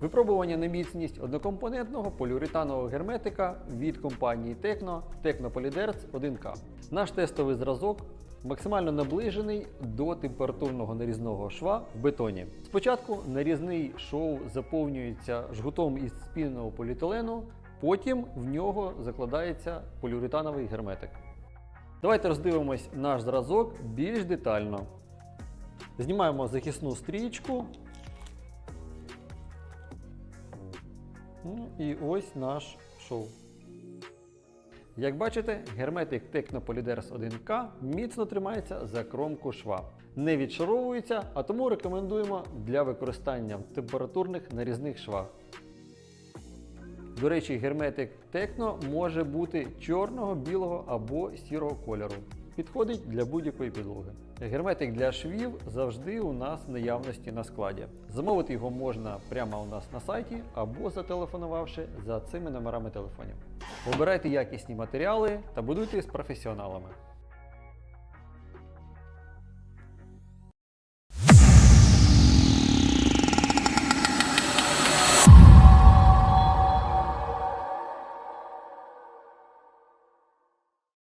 Випробування на міцність однокомпонентного поліуретанового герметика від компанії Tecno Technopolyderz 1K. Наш тестовий зразок максимально наближений до температурного нарізного шва в бетоні. Спочатку нарізний шов заповнюється жгутом із спіненого поліетилену, потім в нього закладається поліуретановий герметик. Давайте роздивимось наш зразок більш детально. Знімаємо захисну стрічку. Ну, і ось наш шов. Як бачите, герметик Technopolyderz 1K міцно тримається за кромку шва. Не відшаровується, а тому рекомендуємо для використання в температурних нарізних швах. До речі, герметик Techno може бути чорного, білого або сірого кольору. Підходить для будь-якої підлоги. Герметик для швів завжди у нас в наявності на складі. Замовити його можна прямо у нас на сайті або зателефонувавши за цими номерами телефонів. Обирайте якісні матеріали та будуйте з професіоналами.